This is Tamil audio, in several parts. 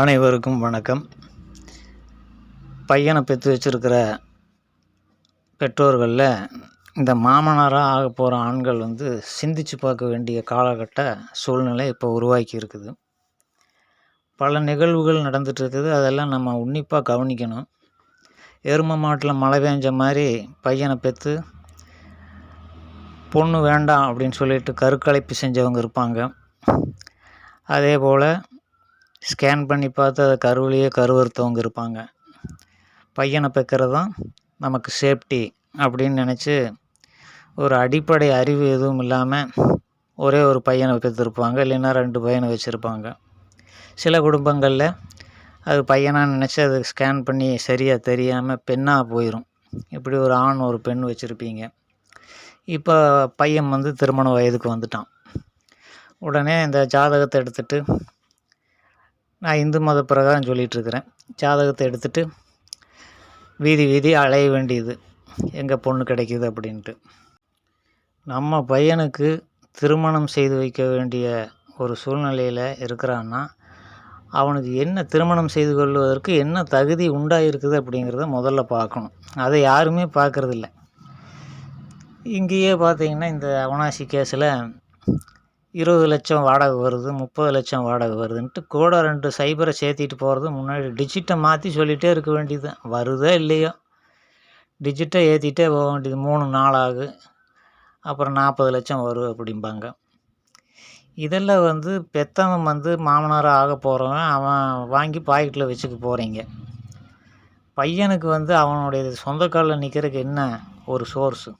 அனைவருக்கும் வணக்கம். பையனை பெற்று வச்சுருக்கிற பெற்றோர்களில் இந்த மாமனாராக ஆக போகிற ஆண்கள் வந்து சிந்திச்சு பார்க்க வேண்டிய காலகட்ட சூழ்நிலை இப்போ உருவாக்கி இருக்குது. பல நிகழ்வுகள் நடந்துட்டு இருக்குது. அதெல்லாம் நம்ம உன்னிப்பாக கவனிக்கணும். எரும மாட்டில் மழை பெஞ்ச மாதிரி பையனை பெற்று பொண்ணு வேண்டாம் அப்படின்னு சொல்லிட்டு கருக்கலைப்பு செஞ்சவங்க இருப்பாங்க. அதே போல் ஸ்கேன் பண்ணி பார்த்து அதை கருவிலேயே கருவறுத்தவங்க இருப்பாங்க. பையனை பெக்கிறது தான் நமக்கு சேஃப்டி அப்படின்னு நினச்சி ஒரு அடிப்படை அறிவு எதுவும் இல்லாமல் ஒரே ஒரு பையனை பெற்றிருப்பாங்க இல்லைன்னா ரெண்டு பையனை வச்சுருப்பாங்க. சில குடும்பங்களில் அது பையனாக நினச்சி அது ஸ்கேன் பண்ணி சரியாக தெரியாமல் பெண்ணாக போயிடும் இப்படி ஒரு ஆண் ஒரு பெண் வச்சுருப்பீங்க. இப்போ பையன் வந்து திருமண வயதுக்கு வந்துட்டான். உடனே இந்த ஜாதகத்தை எடுத்துகிட்டு நான் இந்து மத பிரகாரம் சொல்லிகிட்ருக்கிறேன் ஜாதகத்தை எடுத்துகிட்டு வீதி வீதி அலைய வேண்டியது. எங்கே பொண்ணு கிடைக்கிது அப்படின்ட்டு. நம்ம பையனுக்கு திருமணம் செய்து வைக்க வேண்டிய ஒரு சூழ்நிலையில் இருக்கிறான்னா அவனுக்கு என்ன திருமணம் செய்து கொள்வதற்கு என்ன தகுதி உண்டாயிருக்குது அப்படிங்கிறத முதல்ல பார்க்கணும். அதை யாருமே பார்க்குறதில்ல. இங்கேயே பார்த்தீங்கன்னா இந்த அவனாசி கேஸில் இருபது லட்சம் வாடகை வருது முப்பது லட்சம் வாடகை வருதுன்ட்டு கூட ரெண்டு சைபரை சேர்த்திட்டு போகிறது முன்னாடி டிஜிட்டை மாற்றி சொல்லிகிட்டே இருக்க வேண்டியது. வருதோ இல்லையோ? டிஜிட்டை ஏற்றிட்டே போக வேண்டியது. மூணு நாளாகு அப்புறம் நாற்பது லட்சம் வரும் அப்படிம்பாங்க. இதெல்லாம் வந்து பெத்தவன் வந்து மாமனாராக ஆக போகிறவன் அவன் வாங்கி பாக்கெட்டில் வச்சுக்க போகிறீங்க பையனுக்கு வந்து அவனுடைய சொந்த காலில் நிற்கிறதுக்கு என்ன ஒரு சோர்ஸு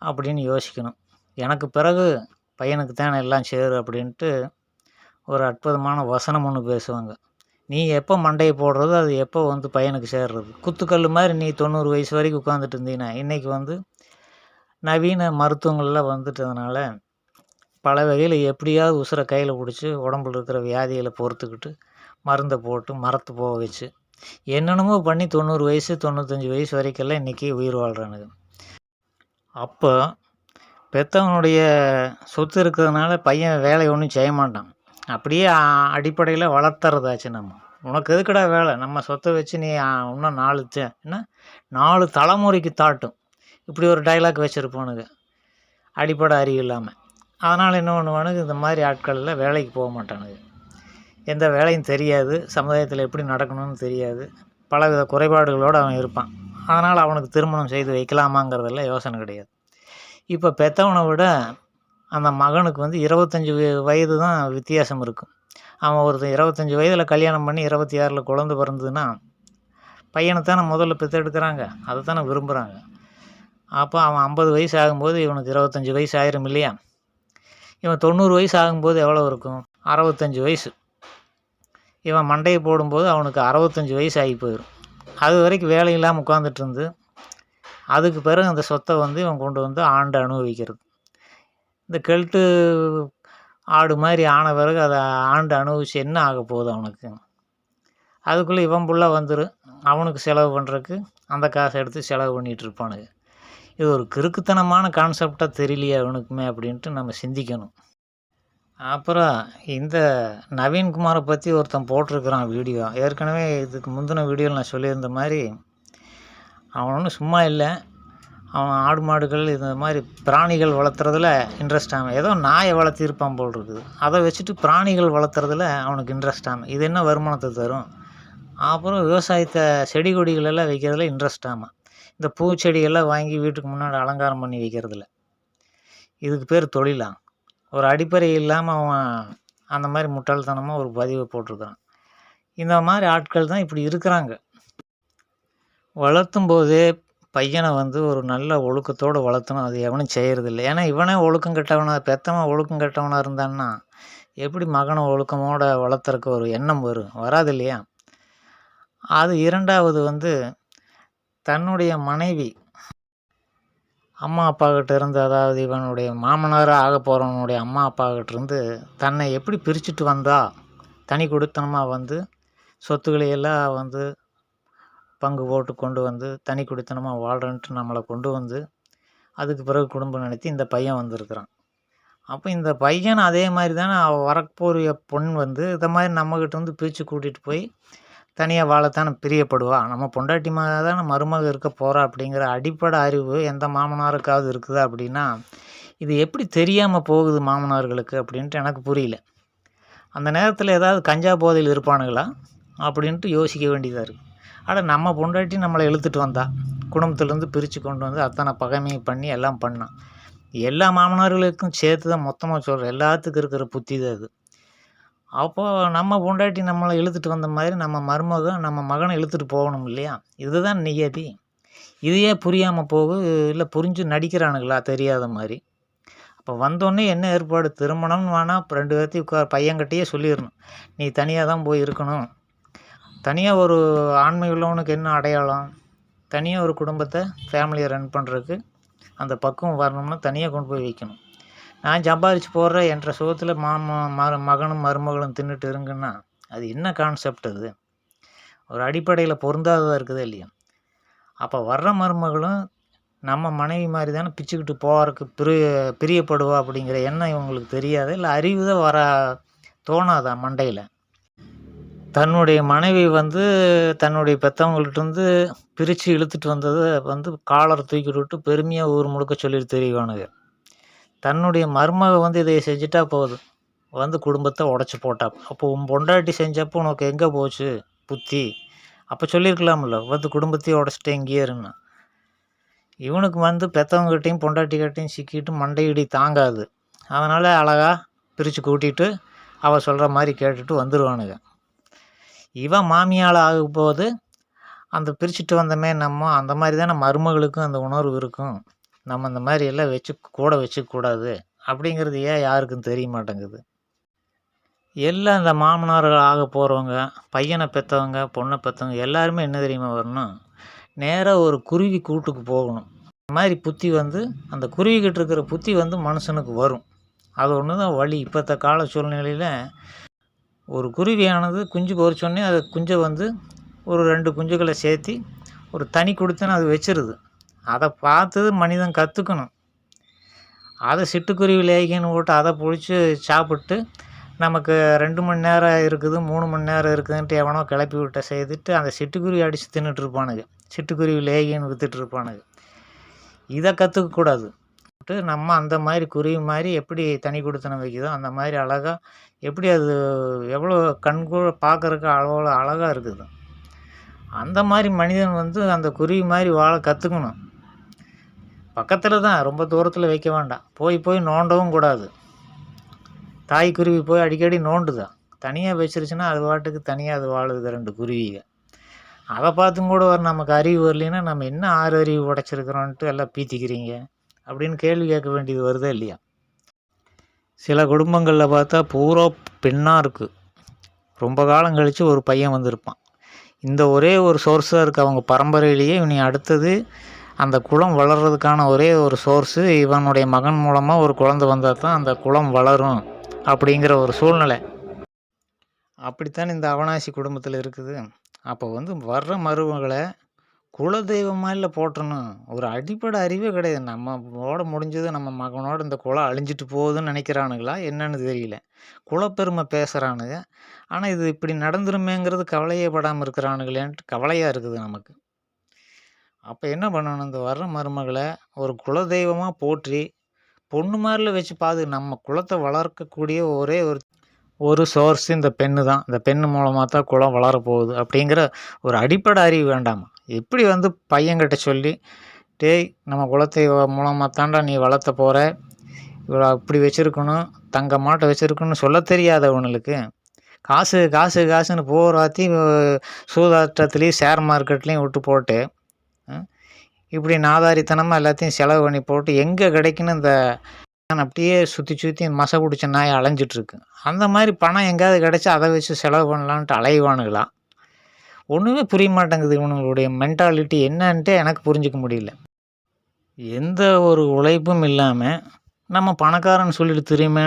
அப்படின்னு யோசிக்கணும். எனக்கு பிறகு பையனுக்கு தானே எல்லாம் சேரு அப்படின்ட்டு ஒரு அற்புதமான வசனம் ஒன்று பேசுவாங்க. நீ எப்போ மண்டையை போடுறதோ அது எப்போ வந்து பையனுக்கு சேர்றது. குத்துக்கல் மாதிரி நீ தொண்ணூறு வயசு வரைக்கும் உட்காந்துட்டு இருந்தீங்கன்னா இன்றைக்கி வந்து நவீன மருத்துவங்கள்லாம் வந்துட்டதுனால பல வகையில் எப்படியாவது உசுரை கையில் பிடிச்சி உடம்புல இருக்கிற வியாதிகளை பொறுத்துக்கிட்டு மருந்தை போட்டு மரத்து போக வச்சு என்னென்னமோ பண்ணி தொண்ணூறு வயசு தொண்ணூத்தஞ்சு வயசு வரைக்கெல்லாம் இன்றைக்கி உயிர் வாழ்கிறானுங்க அப்போ பெற்றவனுடைய சொத்து இருக்கிறதுனால பையன் வேலை ஒன்றும் செய்ய மாட்டான். அப்படியே அடிப்படையில் வளர்த்துறதாச்சு நம்ம. உனக்கு எதுக்கடா வேலை? நம்ம சொத்தை வச்சு நீ இன்னும் நாலு என்ன? நாலு தலைமுறைக்கு தாட்டும். இப்படி ஒரு டைலாக் வச்சுருப்பானுங்க. அடிப்படை அறிவு இல்லாமல் அதனால் என்ன பண்ணுவானுங்க? இந்த மாதிரி ஆட்களில் வேலைக்கு போக மாட்டானுங்க. எந்த வேலையும் தெரியாது. சமுதாயத்தில் எப்படி நடக்கணும்னு தெரியாது. பலவித குறைபாடுகளோடு அவன் இருப்பான். அதனால் அவனுக்கு திருமணம் செய்து வைக்கலாமாங்கிறதெல்லாம் யோசனை கிடையாது. இப்போ பெற்றவனை விட அந்த மகனுக்கு வந்து இருபத்தஞ்சி வயது தான் வித்தியாசம் இருக்கும். அவன் ஒருத்தன் இருபத்தஞ்சி வயதில் கல்யாணம் பண்ணி இருபத்தி ஆறில் குழந்த பிறந்ததுன்னா பையனை தானே முதல்ல பெற்றெடுக்கிறாங்க அதை தானே விரும்புகிறாங்க அப்போ அவன் ஐம்பது வயசு ஆகும்போது இவனுக்கு இருபத்தஞ்சி வயசு ஆயிரும் இல்லையா? இவன் தொண்ணூறு வயசு ஆகும்போது எவ்வளோ இருக்கும்? அறுபத்தஞ்சி வயசு. இவன் மண்டையை போடும்போது அவனுக்கு அறுபத்தஞ்சி வயசு ஆகி போயிடும் அது வரைக்கும் வேலை இல்லாமல் உட்காந்துட்டு இருந்து அதுக்கு பிறகு அந்த சொத்தை வந்து இவன் கொண்டு வந்து ஆண்டு அனுபவிக்கிறது. இந்த கெல்ட்டு ஆடு மாதிரி ஆன பிறகு அதை ஆண்டு அனுபவிச்சு என்ன ஆக போகுது அவனுக்கு? அதுக்குள்ளே இவன் புள்ள வந்துடும் அவனுக்கு செலவு பண்ணுறதுக்கு அந்த காசை எடுத்து செலவு பண்ணிகிட்டு இருப்பானுங்க. இது ஒரு கிறுக்குத்தனமான கான்செப்டாக தெரியலையே அவனுக்குமே அப்படின்ட்டு நம்ம சிந்திக்கணும். அப்புறம் இந்த நவீன்குமாரை பற்றி ஒருத்தன் போட்டிருக்கிறான் வீடியோ. ஏற்கனவே இதுக்கு முந்தின வீடியோவில் நான் சொல்லியிருந்த மாதிரி அவன் ஒன்றும் சும்மா இல்லை. அவன் ஆடு மாடுகள் இந்த மாதிரி பிராணிகள் வளர்த்துறதுல இன்ட்ரெஸ்ட் ஆகும் ஏதோ நாயை வளர்த்திருப்பான் போல் இருக்குது. அதை வச்சுட்டு பிராணிகள் வளர்த்துறதுல அவனுக்கு இன்ட்ரெஸ்ட் ஆகும் இது என்ன வருமானத்தை தரும்? அப்புறம் விவசாயத்தை செடி கொடிகளெல்லாம் வைக்கிறதுல இன்ட்ரெஸ்ட் ஆமாம் இந்த பூச்செடிகள்லாம் வாங்கி வீட்டுக்கு முன்னாடி அலங்காரம் பண்ணி வைக்கிறதுல. இதுக்கு பேர் தொழிலாம் ஒரு அடிப்படை இல்லாமல் அவன் அந்த மாதிரி முட்டாள்தனமாக ஒரு பதிவை போட்டிருக்கிறான். இந்த மாதிரி ஆட்கள் தான் இப்படி இருக்கிறாங்க. வளர்த்தும் போதே பையனை வந்து ஒரு நல்ல ஒழுக்கத்தோடு வளர்த்தணும். அது எவனும் செய்கிறதில்ல ஏன்னா இவனே ஒழுக்கம் கெட்டவனாக பெத்தவன் ஒழுக்கம் கெட்டவனாக இருந்தான்னா எப்படி மகனை ஒழுக்கமோட வளர்த்துறக்கு ஒரு எண்ணம் வரும்? வராது இல்லையா அது இரண்டாவது வந்து தன்னுடைய மனைவி அம்மா அப்பாக்கிட்ட இருந்து அதாவது இவனுடைய மாமனாராக ஆக போகிறவனுடைய அம்மா அப்பாக்கிட்ட இருந்து தன்னை எப்படி பிரிச்சுட்டு வந்தா தனி கொடுத்தனமாக வந்து சொத்துக்களை எல்லாம் வந்து பங்கு போட்டு கொண்டு வந்து தனி குடித்தனமாக வாழ்கிறன்ட்டு நம்மளை கொண்டு வந்து அதுக்கு பிறகு குடும்பம் நடத்தி இந்த பையன் வந்திருக்கிறான். அப்போ இந்த பையன் அதே மாதிரி தானே அவள் வரப்போகிற பொண் வந்து இதை மாதிரி நம்மக்கிட்ட வந்து பிரித்து கூட்டிகிட்டு போய் தனியாக வாழத்தானே பிரியப்படுவா. நம்ம பொண்டாட்டி மாதிரி தானே மருமக இருக்க போகிறா அப்படிங்கிற அடிப்படை அறிவு எந்த மாமனாருக்காவது இருக்குதா அப்படின்னா இது எப்படி தெரியாமல் போகுது மாமனார்களுக்கு அப்படின்ட்டு எனக்கு புரியல. அந்த நேரத்தில் ஏதாவது கஞ்சா போதையில் இருப்பானுங்களா அப்படின்ட்டு யோசிக்க வேண்டியதாக இருக்குது அட நம்ம பொண்டாட்டி நம்மளை இழுத்துட்டு வந்தா குடும்பத்துலேருந்து பிரித்து கொண்டு வந்து அத்தனை பகைமை பண்ணி எல்லாம் பண்ணான் எல்லா மாமனார்களுக்கும் சேர்த்து தான் மொத்தமாக சொல்கிறேன் எல்லாத்துக்கும் இருக்கிற புத்தி தான் அது. அப்போது நம்ம பொண்டாட்டி நம்மளை இழுத்துட்டு வந்த மாதிரி நம்ம மருமகன் நம்ம மகனை இழுத்துட்டு போகணும் இல்லையா? இதுதான் நியதி. இதையே புரியாமல் போகு இல்லை புரிஞ்சு நடிக்கிறானுங்களா தெரியாத மாதிரி. அப்போ வந்தோடனே என்ன ஏற்பாடு? திருமணம்னு வேணால் ரெண்டு பேர்த்தையும் உட்கார் பையன்கிட்டயே சொல்லிடணும். நீ தனியாக தான் போய் இருக்கணும். தனியாக ஒரு ஆண்மை உள்ளவனுக்கு என்ன அடையாளம்? தனியாக ஒரு குடும்பத்தை ஃபேமிலியை ரன் பண்ணுறதுக்கு அந்த பக்குவம் வரணும்னா தனியாக கொண்டு போய் வைக்கணும். நான் சம்பாதிச்சு போடுற என்ற சுகத்தில் மாமா ம மகனும் மருமகளும் தின்னுட்டு இருங்கன்னா அது என்ன கான்செப்ட் அது? ஒரு அடிப்படையில் பொருந்தாததாக இருக்குதா இல்லையா? அப்போ வர்ற மருமகளும் நம்ம மனைவி மாதிரி தானே பிச்சுக்கிட்டு போகிறதுக்கு பிரிய பிரியப்படுவா அப்படிங்கிற எண்ணம் இவங்களுக்கு தெரியாது? இல்லை அறிவு தான் வர தோணாதா மண்டையில்? தன்னுடைய மனைவி வந்து தன்னுடைய பெற்றவங்கள்ட்டருந்து பிரித்து இழுத்துட்டு வந்ததை வந்து காலரை தூக்கிட்டு விட்டு பெருமையாக ஊர் முழுக்க சொல்லிட்டு தெரியவானுங்க. தன்னுடைய மருமக வந்து இதை செஞ்சுட்டா போதும் வந்து குடும்பத்தை உடச்சி போட்டா. அப்போ உன் பொண்டாட்டி செஞ்சப்போ உனக்கு எங்கே போச்சு? புத்தி. அப்போ சொல்லியிருக்கலாம்ல. வந்து குடும்பத்தையும் உடச்சிட்டு எங்கேயே இருன்னு. இவனுக்கு வந்து பெற்றவங்ககிட்டையும் பொண்டாட்டிக்கிட்டையும் சிக்கிட்டு மண்டையிடி தாங்காது. அதனால் அழகாக பிரித்து கூட்டிகிட்டு அவள் சொல்கிற மாதிரி கேட்டுட்டு வந்துடுவானுங்க இவன் மாமியால் ஆகும்போது அந்த பிரிச்சுட்டு வந்தமே நம்ம அந்த மாதிரி தானே மருமகளுக்கும் அந்த உணர்வு இருக்கும். நம்ம இந்த மாதிரி எல்லாம் வச்சு கூட வச்சுக்கூடாது அப்படிங்கிறது ஏன் யாருக்கும் தெரிய மாட்டேங்குது? எல்லாம் இந்த மாமனார்கள் ஆக போகிறவங்க பையனை பெற்றவங்க பொண்ணை பெற்றவங்க எல்லாருமே என்ன தெரியுமா வரணும்? நேராக ஒரு குருவி கூட்டுக்கு போகணும். இந்த மாதிரி புத்தி வந்து அந்த குருவிக்கிட்ட இருக்கிற புத்தி வந்து மனுஷனுக்கு வரும். அது ஒன்று தான் வழி இப்போத்த கால சூழ்நிலையில் ஒரு குருவியானது குஞ்சு பொறிச்சோடனே அது குஞ்சை வந்து ஒரு ரெண்டு குஞ்சுகளை சேர்த்தி ஒரு தனி கொடுத்துன்னு அது வச்சிருது. அதை பார்த்து மனிதன் கற்றுக்கணும் அதை சிட்டுக்குருவி லேகின்னு போட்டு அதை பிடிச்சி சாப்பிட்டு நமக்கு ரெண்டு மணி நேரம் இருக்குது மூணு மணி நேரம் இருக்குதுன்ட்டு எவனோ கிளப்பி விட்ட செய்துட்டு அந்த சிட்டுக்குருவி அடித்து தின்னுட்டு இருப்பானுங்க. சிட்டுக்குருவி லேகின்னு விற்றுட்டு இருப்பானுங்க. இதை கற்றுக்கக்கூடாது நம்ம அந்த மாதிரி குருவி மாதிரி எப்படி தனி கொடுத்தனம் வைக்குதோ அந்த மாதிரி அழகாக எப்படி அது எவ்வளோ கண்கூட பார்க்குறக்கு அவ்வளோ அழகாக இருக்குது. அந்த மாதிரி மனிதன் வந்து அந்த குருவி மாதிரி வாழ கற்றுக்கணும் பக்கத்தில் தான் ரொம்ப தூரத்தில் வைக்க வேண்டாம். போய் போய் நோண்டவும் கூடாது. தாய் குருவி போய் அடிக்கடி நோண்டுதான் தனியாக வச்சிருச்சுன்னா அது பாட்டுக்கு தனியாக அது வாழுது ரெண்டு குருவிகள் அதை பார்த்தும் கூட ஒரு நமக்கு அறிவு வரலைன்னா நம்ம என்ன ஆறு அறிவு உடைச்சிருக்கிறோன்ட்டு எல்லாம் பீத்திக்கிறீங்க? அப்படின்னு கேள்வி கேட்க வேண்டியது வருதே இல்லையா? சில குடும்பங்களில் பார்த்தா பூரா பெண்ணாக இருக்குது ரொம்ப காலம் கழித்து ஒரு பையன் வந்திருப்பான். இந்த ஒரே ஒரு சோர்ஸாக இருக்குது அவங்க பரம்பரையிலேயே இனி அடுத்தது அந்த குளம் வளர்கிறதுக்கான ஒரே ஒரு சோர்ஸு இவனுடைய மகன் மூலமாக ஒரு குழந்தை வந்தால் தான் அந்த குளம் வளரும் அப்படிங்கிற ஒரு சூழ்நிலை. அப்படித்தான் இந்த அவனாசி குடும்பத்தில் இருக்குது. அப்போ வந்து வர்ற மருமகளை குலதெய்வமாக இல்லை போட்டணும் ஒரு அடிப்படை அறிவே கிடையாது. நம்மளோட முடிஞ்சது நம்ம மகனோட இந்த குலம் அழிஞ்சிட்டு போகுதுன்னு நினைக்கிறானுங்களா? என்னன்னு தெரியல. குலப்பெருமை பேசுகிறானுங்க ஆனால் இது இப்படி நடந்துருமேங்கிறது கவலையே படாமல் இருக்கிறானுங்களேன்ட்டு கவலையாக இருக்குது நமக்கு. அப்போ என்ன பண்ணணும்? இந்த வர்ற மருமகளை ஒரு குலதெய்வமாக போற்றி பொண்ணு மாதிரில வச்சு பாது. நம்ம குலத்தை வளர்க்கக்கூடிய ஒரே ஒரு ஒரு சோர்ஸ் இந்த பெண்ணு தான் இந்த பெண்ணு மூலமாக தான் குலம் வளரப்போகுது அப்படிங்கிற ஒரு அடிப்படை அறிவு வேண்டாமா? இப்படி வந்து பையன்கிட்ட சொல்லி டேய் நம்ம குலத்தை மூலமாக தாண்டா நீ வளர்த்த போகிற இவ்வளோ அப்படி வச்சுருக்கணும் தங்க மாட்டை வச்சுருக்கணும்னு சொல்ல தெரியாத தெரியாதவனுக்கு காசு காசு காசுன்னு போராத்தி சூதாட்டத்துலேயும் ஷேர் மார்க்கெட்லேயும் விட்டு போட்டு இப்படி நாதாரித்தனமாக எல்லாத்தையும் செலவு பண்ணி போட்டு எங்கே கிடைக்குன்னு இந்த அப்படியே சுற்றி சுற்றி மசை பிடிச்ச நாய் அலைஞ்சிட்ருக்கு அந்த மாதிரி பணம் எங்கேயாவது கிடச்சி அதை வச்சு செலவு பண்ணலான்ட்டு அலைவானுங்களாம் ஒன்றுமே புரிய மாட்டேங்குது இவனுங்களுடைய மென்டாலிட்டி என்னன்ட்டு எனக்கு புரிஞ்சிக்க முடியல. எந்த ஒரு உழைப்பும் இல்லாமல் நம்ம பணக்காரன் சொல்லிட்டு தெரியுமே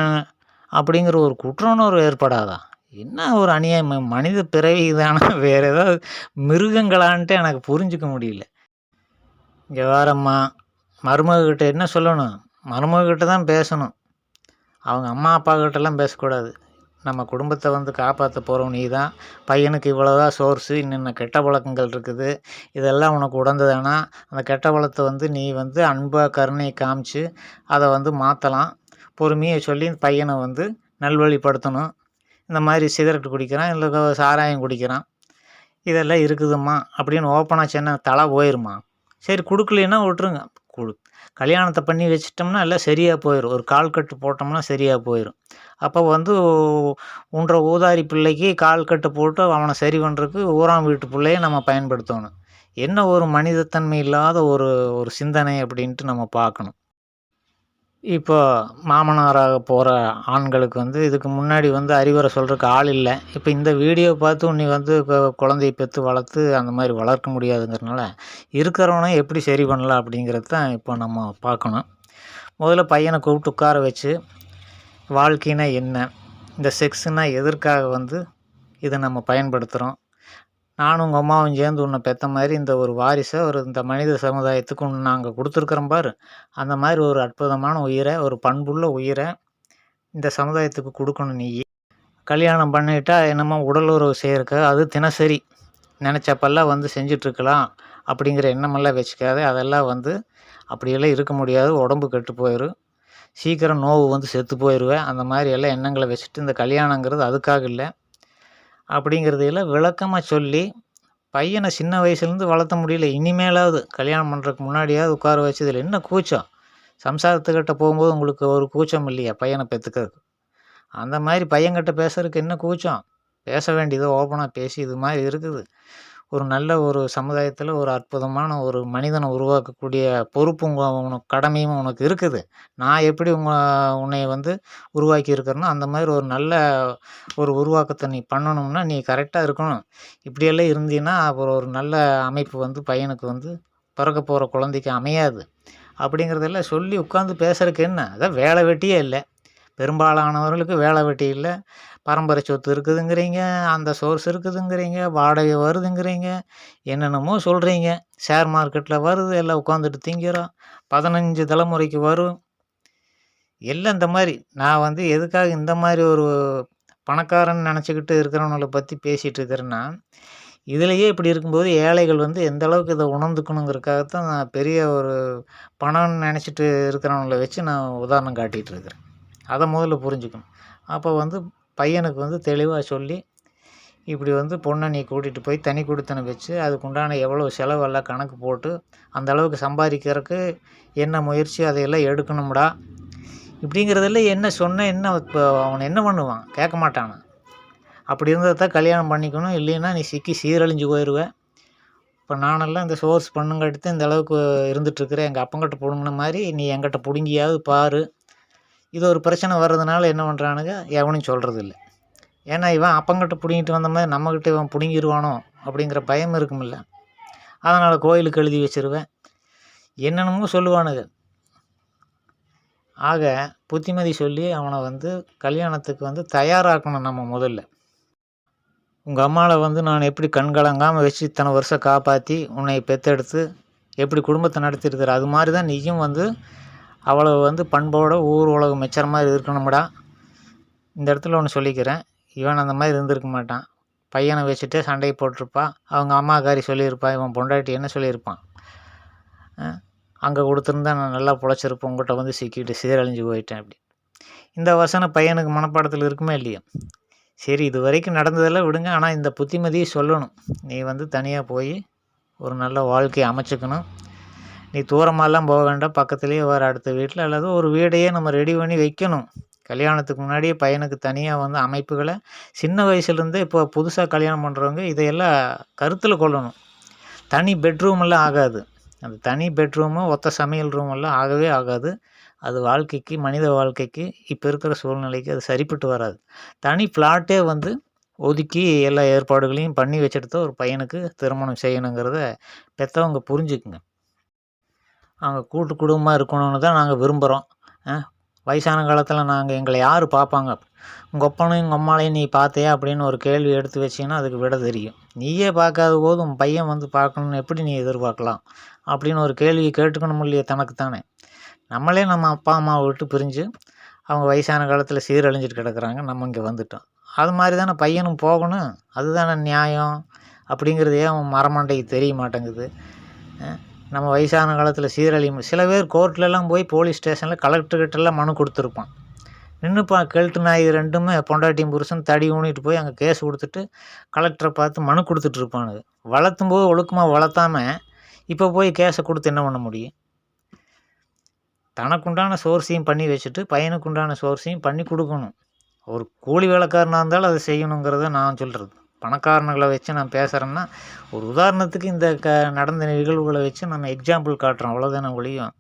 அப்படிங்கிற ஒரு குற்றணுணர்வு ஏற்படாதா? என்ன ஒரு அநியாயம்? மனித பிறவி தானே? வேறு ஏதாவது மிருகங்களான்ட்டு எனக்கு புரிஞ்சிக்க முடியல. இங்கே வேறம்மா மருமகிட்ட என்ன சொல்லணும்? மருமகிட்ட தான் பேசணும். அவங்க அம்மா அப்பா கிட்டலாம் பேசக்கூடாது. நம்ம குடும்பத்தை வந்து காப்பாற்ற போகிறவன் நீ தான் பையனுக்கு இவ்வளோதான் சோர்ஸு இன்னென்ன கெட்ட பழக்கங்கள் இருக்குது. இதெல்லாம் உனக்கு உடந்ததுன்னா அந்த கெட்ட பழத்தை வந்து நீ வந்து அன்பாக கருணையை காமிச்சு அதை வந்து மாற்றலாம் பொறுமையை சொல்லி பையனை வந்து நல்வழிப்படுத்தணும். இந்த மாதிரி சிகரெட் குடிக்கிறான் இல்லை சாராயம் குடிக்கிறான். இதெல்லாம் இருக்குதும்மா அப்படின்னு ஓப்பனாக சின்ன தலை போயிருமா சரி கொடுக்கலன்னா விட்ருங்க கொடு. கல்யாணத்தை பண்ணி வச்சிட்டோம்னா எல்லாம் சரியாக போயிடும் ஒரு கால் கட்டு போட்டோம்னா சரியாக போயிடும் அப்போ வந்து உன்ற ஊதாரி பிள்ளைக்கு கால் கட்டு போட்டு அவனை சரி பண்ணுறதுக்கு ஊராம் வீட்டு பிள்ளையை நம்ம பயன்படுத்தணும். என்ன ஒரு மனிதத்தன்மை இல்லாத ஒரு ஒரு சிந்தனை அப்படின்ட்டு நம்ம பார்க்கணும். இப்போ மாமனாராக போகிற ஆண்களுக்கு வந்து இதுக்கு முன்னாடி வந்து அறிவுரை சொல்கிறதுக்கு ஆள் இல்லை. இப்போ இந்த வீடியோ பார்த்து நீ வந்து குழந்தைய பெற்று வளர்த்து அந்த மாதிரி வளர்க்க முடியாதுங்கிறனால இருக்கிறவனை எப்படி சரி பண்ணலாம் அப்படிங்கிறது தான் இப்போ நம்ம பார்க்கணும். முதல்ல பையனை கூப்பிட்டு உட்கார வச்சு வாழ்க்கைனா என்ன? இந்த செக்ஸுனால் எதற்காக வந்து இதை நம்ம பயன்படுத்துகிறோம் நானும் உங்கள் அம்மாவும் சேர்ந்து உன்னை பெற்ற மாதிரி இந்த ஒரு வாரிசை ஒரு இந்த மனித சமுதாயத்துக்கு ஒன்று நாங்கள் கொடுத்துருக்குறோம் பாரு. அந்த மாதிரி ஒரு அற்புதமான உயிரை ஒரு பண்புள்ள உயிரை இந்த சமுதாயத்துக்கு கொடுக்கணும் நீ. கல்யாணம் பண்ணிட்டா என்னமோ உடல் உறவு செய்யறக்க அது தினசரி நினச்சப்பெல்லாம் வந்து செஞ்சிட்ருக்கலாம் அப்படிங்கிற எண்ணமெல்லாம் வச்சுக்காத அதெல்லாம் வந்து அப்படியெல்லாம் இருக்க முடியாது உடம்பு கெட்டு போயிடும் சீக்கிரம் நோவு வந்து செத்து போயிடுவேன் அந்த மாதிரி எல்லாம் எண்ணங்களை வச்சுட்டு இந்த கல்யாணங்கிறது அதுக்காக இல்லை. அப்படிங்கிறதையெல்லாம் விளக்கமாக சொல்லி பையனை சின்ன வயசுலேருந்து வளர்த்த முடியல இனிமேலாவது கல்யாணம் பண்ணுறதுக்கு முன்னாடியாவது உட்கார வச்சு இதில் என்ன கூச்சம்? சம்சாரத்துக்கிட்ட போகும்போது உங்களுக்கு ஒரு கூச்சம் இல்லையா பையனை பெற்றுக்கிறதுக்கு அந்த மாதிரி பையன்கிட்ட பேசுறதுக்கு என்ன கூச்சம்? பேச வேண்டியது ஓப்பனாக பேசி இது மாதிரி இருக்குது. ஒரு நல்ல ஒரு சமுதாயத்தில் ஒரு அற்புதமான ஒரு மனிதனை உருவாக்கக்கூடிய பொறுப்பும் உனக்கு கடமையும் உனக்கு இருக்குது. நான் எப்படி உங்க உன்னை வந்து உருவாக்கி இருக்கிறேனோ அந்த மாதிரி ஒரு நல்ல ஒரு உருவாக்கத்தை நீ பண்ணணும்னா நீ கரெக்டாக இருக்கணும். இப்படியெல்லாம் இருந்தீன்னா அப்புறம் ஒரு நல்ல அமைப்பு வந்து பையனுக்கு வந்து பிறக்க போகிற குழந்தைக்கு அமையாது. அப்படிங்கிறதெல்லாம் சொல்லி உட்காந்து பேசுறதுக்கு என்ன? அதான் வேலை வெட்டியே இல்லை. பெரும்பாலானவர்களுக்கு வேலை வெட்டி இல்லை. பரம்பரை சொத்து இருக்குதுங்கிறீங்க அந்த சோர்ஸ் இருக்குதுங்கிறீங்க வாடகை வருதுங்கிறீங்க என்னென்னமோ சொல்கிறீங்க ஷேர் மார்க்கெட்டில் வருது எல்லாம் உட்காந்துட்டு திங்கிறோம். பதினஞ்சு தலைமுறைக்கு வரும். எல்லாம் இந்த மாதிரி. நான் வந்து எதுக்காக இந்த மாதிரி ஒரு பணக்காரன் நினச்சிக்கிட்டு இருக்கிறவங்கள பற்றி பேசிகிட்டு இருக்கிறேன்னா இதுலேயே இப்படி இருக்கும்போது ஏழைகள் வந்து எந்த அளவுக்கு இதை உணர்ந்துக்கணுங்கிறதுக்காகத்தான் நான் பெரிய ஒரு பணம்னு நினச்சிட்டு இருக்கிறவங்கள வச்சு நான் உதாரணம் காட்டிகிட்டு இருக்கிறேன். அதை முதல்ல புரிஞ்சுக்கணும். அப்போ வந்து பையனுக்கு வந்து தெளிவாக சொல்லி இப்படி வந்து பொண்ணை நீ கூட்டிகிட்டு போய் தனி கொடுத்தனை வச்சு அதுக்குண்டான எவ்வளோ செலவெல்லாம் கணக்கு போட்டு அந்த அளவுக்கு சம்பாதிக்கிறதுக்கு என்ன முயற்சி அதையெல்லாம் எடுக்கணும்டா. இப்படிங்கிறதெல்லாம் என்ன சொன்ன என்ன இப்போ அவன் என்ன பண்ணுவான்? கேட்க மாட்டானு. அப்படி இருந்தால் தான் கல்யாணம் பண்ணிக்கணும். இல்லைன்னா நீ சிக்கி சீரழிஞ்சு போயிடுவேன் இப்போ நானெல்லாம் இந்த சோர்ஸ் பண்ணுங்கடுத்து இந்த அளவுக்கு இருந்துகிட்ருக்குறேன் எங்கள் அப்பங்கிட்ட பிடுங்கின மாதிரி நீ என்கிட்ட பிடுங்கியாவது பாரு. இது ஒரு பிரச்சனை வர்றதுனால என்ன பண்ணுறானுங்க எவனும் சொல்கிறது இல்லை ஏன்னா இவன் அப்பங்கிட்ட பிடுங்கிட்டு வந்த மாதிரி நம்மக்கிட்ட இவன் பிடுங்கிடுவானோ அப்படிங்கிற பயம் இருக்குமில்ல. அதனால் கோயிலுக்கு எழுதி வச்சிருவேன். என்னென்னமோ சொல்லுவானுங்க. ஆக புத்திமதி சொல்லி அவனை வந்து கல்யாணத்துக்கு வந்து தயாராக்கணும் நம்ம முதல்ல. உங்கள் அம்மாவை வந்து நான் எப்படி கண்கலங்காமல் வச்சு இத்தனை வருஷம் காப்பாற்றி உன்னை பெற்றெடுத்து எப்படி குடும்பத்தை நடத்திருக்கிற அது மாதிரி தான் நீயும் வந்து அவ்வளவு வந்து பண்போட ஊர் உலகம் மெச்சற மாதிரி இருக்கணும்டா. இந்த இடத்துல ஒன்று சொல்லிக்கிறேன். இவன் அந்த மாதிரி இருந்திருக்க மாட்டான். பையனை வச்சுட்டு சண்டையை போட்டிருப்பா. அவங்க அம்மாக்காரி சொல்லியிருப்பா. இவன் பொண்டாட்டி என்ன சொல்லியிருப்பான்? அங்கே கொடுத்துருந்தா நான் நல்லா பொழைச்சிருப்பேன். உங்கள்கிட்ட வந்து சிக்கிட்டு சீரழிஞ்சு போயிட்டேன் அப்படி. இந்த வசன பையனுக்கு மனப்பாடத்தில் இருக்குமே இல்லையா? சரி இது வரைக்கும் நடந்ததெல்லாம் விடுங்க. ஆனால் இந்த புத்திமதியை சொல்லணும். நீ வந்து தனியாக போய் ஒரு நல்ல வாழ்க்கையை அமைச்சுக்கணும். நீ தூரமாகலாம் போக வேண்டாம். பக்கத்துலேயே வர அடுத்த வீட்டில் அல்லது ஒரு வீடையே நம்ம ரெடி பண்ணி வைக்கணும். கல்யாணத்துக்கு முன்னாடியே பையனுக்கு தனியாக வந்து அமைப்புகளை சின்ன வயசுலேருந்தே இப்போ புதுசாக கல்யாணம் பண்ணுறவங்க இதையெல்லாம் கருத்தில் கொள்ளணும். தனி பெட்ரூமெல்லாம் ஆகாது. அந்த தனி பெட்ரூமு ஒத்த சமையல் ரூம் எல்லாம் ஆகவே ஆகாது. அது வாழ்க்கைக்கு மனித வாழ்க்கைக்கு இப்போ இருக்கிற சூழ்நிலைக்கு அது சரிப்பட்டு வராது. தனி ஃப்ளாட்டே வந்து ஒதுக்கி எல்லா ஏற்பாடுகளையும் பண்ணி வச்சுட்டு தான் ஒரு பையனுக்கு திருமணம் செய்யணுங்கிறத பெற்றவங்க புரிஞ்சுக்குங்க. நாங்கள் கூட்டு குடும்பமாக இருக்கணும்னு தான் நாங்கள் விரும்புகிறோம் வயசான காலத்தில் நாங்கள் எங்களை யார் பார்ப்பாங்க உங்கள் அப்பனையும் எங்கள் அம்மாளையும் நீ பார்த்தியா அப்படின்னு ஒரு கேள்வி எடுத்து வச்சிங்கன்னா அதுக்கு விட தெரியும். நீயே பார்க்காத போது உன் பையன் வந்து பார்க்கணுன்னு எப்படி நீ எதிர்பார்க்கலாம்? அப்படின்னு ஒரு கேள்வியை கேட்டுக்கணும் இல்லையே தனக்கு தானே நம்மளே நம்ம அப்பா அம்மாவை விட்டு பிரிஞ்சு அவங்க வயசான காலத்தில் சீரழிஞ்சிட்டு கிடக்குறாங்க. நம்ம இங்கே வந்துட்டோம். அது மாதிரி தானே பையனும் போகணும். அதுதானே நியாயம். அப்படிங்கிறதையே அவன் மரமண்டைக்கு தெரிய மாட்டேங்குது. நம்ம வயசான காலத்தில் சீரழியும் சில பேர் கோர்ட்லலாம் போய் போலீஸ் ஸ்டேஷனில் கலெக்டர்கிட்டலாம் மனு கொடுத்துருப்பான். நின்றுப்பா கெல்ட்டு நாய் ரெண்டுமே பொண்டாட்டியும் புருஷன் தடி ஊனிட்டு போய் அங்கே கேஸ் கொடுத்துட்டு கலெக்டரை பார்த்து மனு கொடுத்துட்டு வளர்த்தும் போது ஒழுக்கமாக வளர்த்தாம இப்போ போய் கேஸை கொடுத்து என்ன பண்ண முடியும்? தனக்குண்டான சோர்ஸையும் பண்ணி வச்சுட்டு பையனுக்குண்டான சோர்ஸையும் பண்ணி கொடுக்கணும். ஒரு கூலி வேலைக்காரனாக இருந்தாலும் அதை செய்யணுங்கிறத நான் சொல்கிறது பணக்காரனுங்களை வச்சு நான் பேசுகிறேன்னா ஒரு உதாரணத்துக்கு இந்த க நடந்த நிகழ்வுகளை வச்சு நம்ம எக்ஸாம்பிள் காட்டுறோம். அவ்வளோதானே ஒழியும்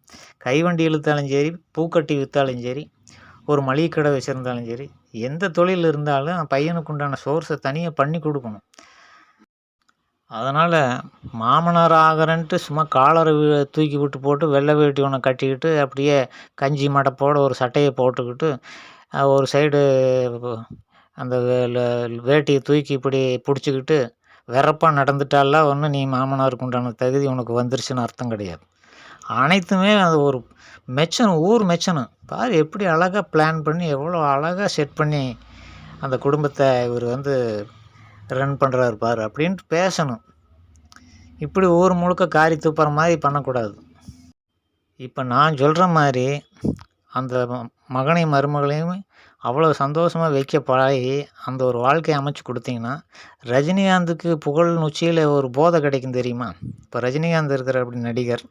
கைவண்டி இழுத்தாலும் சரி பூக்கட்டி விற்றாலும் சரி ஒரு மளிகை கடை வச்சுருந்தாலும் சரி எந்த தொழில் இருந்தாலும் பையனுக்கு உண்டான சோர்ஸை தனியாக பண்ணி கொடுக்கணும். அதனால் மாமனார் ஆகிறேன்ட்டு சும்மா காலரை தூக்கி விட்டு போட்டு வெள்ளை வேட்டி ஒன்று கட்டிக்கிட்டு அப்படியே கஞ்சி மடப்போட ஒரு சட்டையை போட்டுக்கிட்டு ஒரு சைடு அந்த வேட்டியை தூக்கி இப்படி பிடிச்சிக்கிட்டு வெறப்பாக நடந்துட்டாலாம் ஒன்றும் நீ மாமனாருக்கு உண்டான தகுதி உனக்கு வந்துருச்சுன்னு அர்த்தம் கிடையாது. அனைத்துமே அது ஒரு மெச்சனும் ஊர் மெச்சனும் பாரு எப்படி அழகாக பிளான் பண்ணி எவ்வளோ அழகாக செட் பண்ணி அந்த குடும்பத்தை இவர் வந்து ரன் பண்ணுறாரு பாரு அப்படின்ட்டு பேசணும். இப்படி ஊர் முழுக்க காரி துப்புற மாதிரி பண்ணக்கூடாது. இப்போ நான் சொல்கிற மாதிரி அந்த ம- மகனையும் மருமகளையும் அவ்வளோ சந்தோஷமாக வைக்க பழகி அந்த ஒரு வாழ்க்கையை அமைச்சு கொடுத்தீங்கன்னா ரஜினிகாந்துக்கு புகழ் உச்சியில் ஒரு போதை கிடைக்கும் தெரியுமா? இப்போ ரஜினிகாந்த் இருக்கிற அப்படி நடிகர்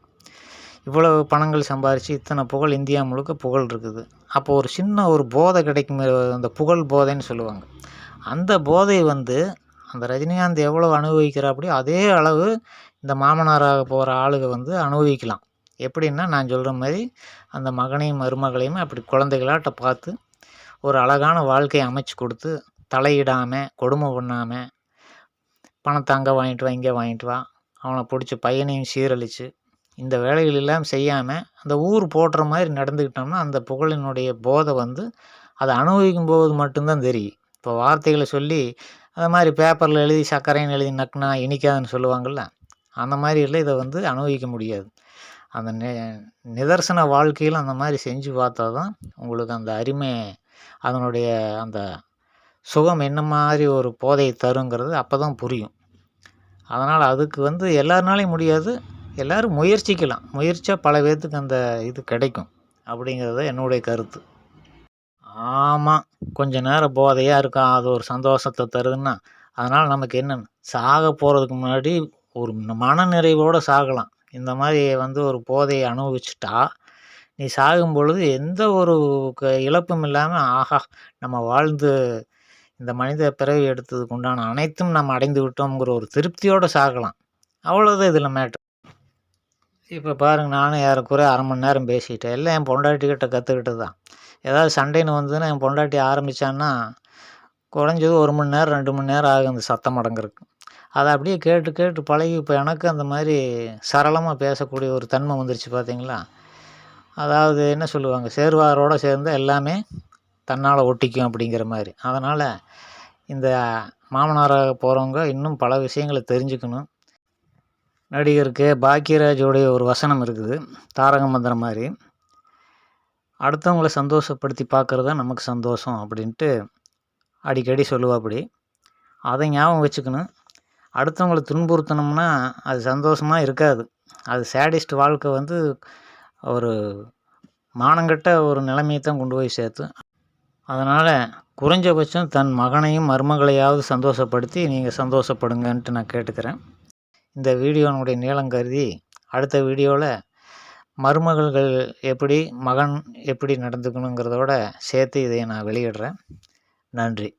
இவ்வளோ பணங்கள் சம்பாரித்து இத்தனை புகழ் இந்தியா முழுக்க புகழ் இருக்குது. அப்போ ஒரு சின்ன ஒரு போதை கிடைக்கும் அந்த புகழ் போதைன்னு சொல்லுவாங்க. அந்த போதை வந்து அந்த ரஜினிகாந்த் எவ்வளோ அனுபவிக்கிறாப்படியோ அதே அளவு இந்த மாமனாராக போகிற ஆளுங்க வந்து அனுபவிக்கலாம். எப்படின்னா நான் சொல்கிற மாதிரி அந்த மகனையும் மருமகளையும் அப்படி குழந்தைகளாட்ட பார்த்து ஒரு அழகான வாழ்க்கையை அமைச்சு கொடுத்து தலையிடாமல் கொடுமை பண்ணாமல் பணத்தை அங்கே வாங்கிட்டு வா இங்கே வாங்கிட்டு வா அவனை பிடிச்சி பையனையும் சீரழித்து இந்த வேலைகள் எல்லாம் செய்யாமல் அந்த ஊர் போடுற மாதிரி நடந்துக்கிட்டோம்னா அந்த புகழினுடைய போதை வந்து அதை அனுபவிக்கும் போது மட்டும்தான் தெரியும். இப்போ வார்த்தைகளை சொல்லி அது மாதிரி பேப்பரில் எழுதி சர்க்கரைன்னு எழுதி நக்குனா இனிக்காதுன்னு சொல்லுவாங்கள்ல அந்த மாதிரி எல்லாம் இதை வந்து அனுபவிக்க முடியாது. அந்த நி நிதர்சன வாழ்க்கையில் அந்த மாதிரி செஞ்சு பார்த்தா தான் உங்களுக்கு அந்த அருமை அதனுடைய அந்த சுகம் என்ன மாதிரி ஒரு போதையை தருங்கிறது அப்போ தான் புரியும். அதனால் அதுக்கு வந்து எல்லாருனாலையும் முடியாது. எல்லோரும் முயற்சிக்கலாம். முயற்சியாக பல பேர்த்துக்கு அந்த இது கிடைக்கும். அப்படிங்கிறது என்னுடைய கருத்து. ஆமாம் கொஞ்ச நேரம் போதையாக இருக்கும் அது ஒரு சந்தோஷத்தை தருதுன்னா அதனால் நமக்கு என்னென்னு சாக போகிறதுக்கு முன்னாடி ஒரு மன நிறைவோடு சாகலாம். இந்த மாதிரி வந்து ஒரு போதையை அனுபவிச்சுட்டா நீ சாகும் பொழுது எந்த ஒரு க இழப்பும் இல்லாமல் ஆஹா நம்ம வாழ்ந்து இந்த மனித பிறவி எடுத்ததுக்கு உண்டான அனைத்தும் நம்ம அடைந்து விட்டோங்கிற ஒரு திருப்தியோடு சாகலாம். அவ்வளோதான் இதில் மேட்ரு இப்போ பாருங்கள் நானும் ஏறக்குறைய அரை மணி நேரம் பேசிக்கிட்டேன் எல்லாம் என் பொண்டாட்டிக்கிட்ட கற்றுக்கிட்டு தான். ஏதாவது சண்டைன்னு வந்ததுன்னா என் பொண்டாட்டி ஆரம்பித்தான்னா குறைஞ்சது ஒரு மணி நேரம் ரெண்டு மணி நேரம் ஆகும் அந்த சத்தம் அடங்குறதுக்கு. அதை அப்படியே கேட்டு கேட்டு பழகி இப்போ எனக்கு அந்த மாதிரி சரளமாக பேசக்கூடிய ஒரு தன்மை வந்துருச்சு பார்த்தீங்களா அதாவது என்ன சொல்லுவாங்க? சேர்வாரோடு சேர்ந்து எல்லாமே தன்னால் ஒட்டிக்கும் அப்படிங்கிற மாதிரி. அதனால் இந்த மாமனாராக போகிறவங்க இன்னும் பல விஷயங்களை தெரிஞ்சுக்கணும். நடிகருக்கு பாக்கியராஜோடைய பாக்யராஜோடைய ஒரு வசனம் இருக்குது. தாரக மந்திரம் மாதிரி. அடுத்தவங்கள சந்தோஷப்படுத்தி பார்க்குறது தான் நமக்கு சந்தோஷம் அப்படின்ட்டு அடிக்கடி சொல்லுவாப்படி. அதை ஞாபகம் வச்சுக்கணும். அடுத்தவங்கள துன்புறுத்தினோம்னா அது சந்தோஷமாக இருக்காது. அது சேடிஸ்ட் வாழ்க்கை வந்து ஒரு மானங்கெட்ட ஒரு நிலைமையை தான் கொண்டு போய் சேர்த்தும் அதனால் குறைஞ்சபட்சம் தன் மகனையும் மருமகளையாவது சந்தோஷப்படுத்தி நீங்கள் சந்தோஷப்படுங்கன்ட்டு நான் கேட்டுக்கிறேன். இந்த வீடியோனுடைய நீளம் கருதி அடுத்த வீடியோவில் மருமகள்கள் எப்படி மகன் எப்படி நடந்துக்கணுங்கிறதோட சேர்த்து இதை நான் வெளியிடுறேன். நன்றி.